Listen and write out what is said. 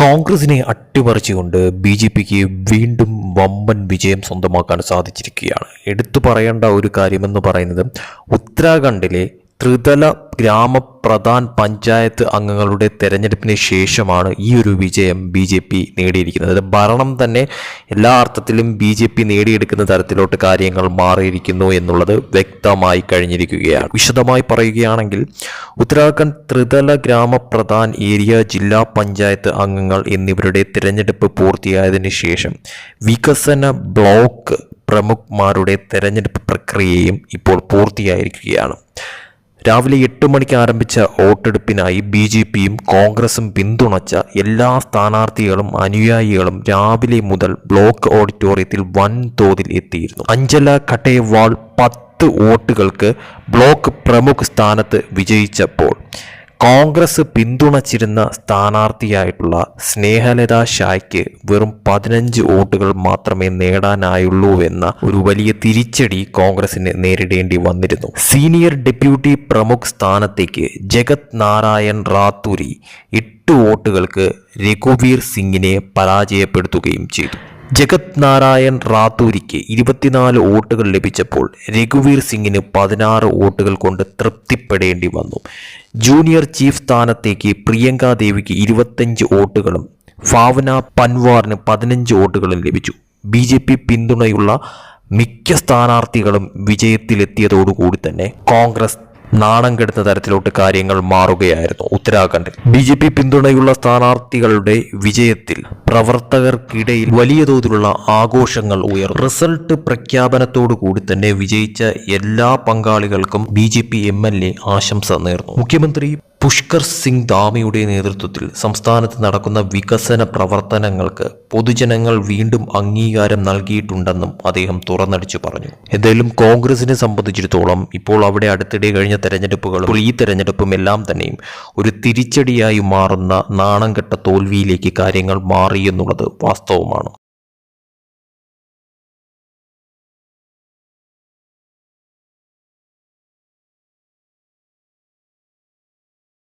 കോൺഗ്രസിനെ അട്ടിമറിച്ചുകൊണ്ട് B J പിക്ക് വീണ്ടും വമ്പൻ വിജയം സ്വന്തമാക്കാൻ സാധിച്ചിരിക്കുകയാണ്. എടുത്തു പറയേണ്ട ഒരു കാര്യമെന്ന് പറയുന്നത് ഉത്തരാഖണ്ഡിലെ ത്രിതല ഗ്രാമപ്രധാൻ പഞ്ചായത്ത് അംഗങ്ങളുടെ തെരഞ്ഞെടുപ്പിന് ശേഷമാണ് ഈ ഒരു വിജയം ബി ജെ പി നേടിയിരിക്കുന്നത്. ഭരണം തന്നെ എല്ലാ അർത്ഥത്തിലും ബി ജെ പി നേടിയെടുക്കുന്ന തരത്തിലോട്ട് കാര്യങ്ങൾ മാറിയിരിക്കുന്നു എന്നുള്ളത് വ്യക്തമായി കഴിഞ്ഞിരിക്കുകയാണ്. വിശദമായി പറയുകയാണെങ്കിൽ ഉത്തരാഖണ്ഡ് ത്രിതല ഗ്രാമപ്രധാൻ ഏരിയ ജില്ലാ പഞ്ചായത്ത് അംഗങ്ങൾ എന്നിവരുടെ തിരഞ്ഞെടുപ്പ് പൂർത്തിയായതിനു ശേഷം വികസന ബ്ലോക്ക് പ്രമുഖന്മാരുടെ തെരഞ്ഞെടുപ്പ് പ്രക്രിയയും ഇപ്പോൾ പൂർത്തിയായിരിക്കുകയാണ്. രാവിലെ എട്ട് മണിക്ക് ആരംഭിച്ച വോട്ടെടുപ്പിനായി ബി ജെ പിയും കോൺഗ്രസും പിന്തുണച്ച എല്ലാ സ്ഥാനാർത്ഥികളും അനുയായികളും രാവിലെ മുതൽ ബ്ലോക്ക് ഓഡിറ്റോറിയത്തിൽ വൻതോതിൽ എത്തിയിരുന്നു. അഞ്ചല കട്ടേവാൾ പത്ത് വോട്ടുകൾക്ക് ബ്ലോക്ക് പ്രമുഖ സ്ഥാനത്ത് വിജയിച്ചപ്പോൾ കോൺഗ്രസ് പിന്തുണച്ചിരുന്ന സ്ഥാനാർത്ഥിയായിട്ടുള്ള സ്നേഹലത ഷായ്ക്ക് വെറും പതിനഞ്ച് വോട്ടുകൾ മാത്രമേ നേടാനായുള്ളൂ എന്ന ഒരു വലിയ തിരിച്ചടി കോൺഗ്രസിന് നേരിടേണ്ടി വന്നിരുന്നു. സീനിയർ ഡെപ്യൂട്ടി പ്രമുഖ് സ്ഥാനത്തേക്ക് ജഗത് നാരായൺ റാത്തൂരി എട്ട് വോട്ടുകൾക്ക് രഘുവീർ സിംഗിനെ പരാജയപ്പെടുത്തുകയും ചെയ്തു. ജഗത് നാരായൺ റാത്തൂരിക്ക് ഇരുപത്തിനാല് വോട്ടുകൾ ലഭിച്ചപ്പോൾ രഘുവീർ സിംഗിന് പതിനാറ് വോട്ടുകൾ കൊണ്ട് തൃപ്തിപ്പെടേണ്ടി വന്നു. ജൂനിയർ ചീഫ് സ്ഥാനത്തേക്ക് പ്രിയങ്കാ ദേവിക്ക് ഇരുപത്തഞ്ച് വോട്ടുകളും ഫാവന പൻവാറിന് പതിനഞ്ച് വോട്ടുകളും ലഭിച്ചു. ബി ജെ പി പിന്തുണയുള്ള മിക്ക സ്ഥാനാർത്ഥികളും വിജയത്തിലെത്തിയതോടുകൂടി തന്നെ കോൺഗ്രസ് നാണം കെടുത്ത തരത്തിലോട്ട് കാര്യങ്ങൾ മാറുകയായിരുന്നു ഉത്തരാഖണ്ഡിൽ ബി ജെ പി പിന്തുണയുള്ള സ്ഥാനാർത്ഥികളുടെ വിജയത്തിൽ പ്രവർത്തകർക്കിടയിൽ വലിയ തോതിലുള്ള ആഘോഷങ്ങൾ ഉയർന്നു. റിസൾട്ട് പ്രഖ്യാപനത്തോടു കൂടി തന്നെ വിജയിച്ച എല്ലാ പങ്കാളികൾക്കും B J P M L A ആശംസ നേർന്നു. മുഖ്യമന്ത്രി പുഷ്കർ സിംഗ് ധാമിയുടെ നേതൃത്വത്തിൽ സംസ്ഥാനത്ത് നടക്കുന്ന വികസന പ്രവർത്തനങ്ങൾക്ക് പൊതുജനങ്ങൾ വീണ്ടും അംഗീകാരം നൽകിയിട്ടുണ്ടെന്നും അദ്ദേഹം തുറന്നടിച്ചു പറഞ്ഞു. എന്തായാലും കോൺഗ്രസിനെ സംബന്ധിച്ചിടത്തോളം ഇപ്പോൾ അവിടെ അടുത്തിടെ കഴിഞ്ഞ തെരഞ്ഞെടുപ്പുകളും ഈ തെരഞ്ഞെടുപ്പും എല്ലാം തന്നെയും ഒരു തിരിച്ചടിയായി മാറുന്ന നാണം കെട്ട തോൽവിയിലേക്ക് കാര്യങ്ങൾ മാറി എന്നുള്ളത് വാസ്തവമാണ്.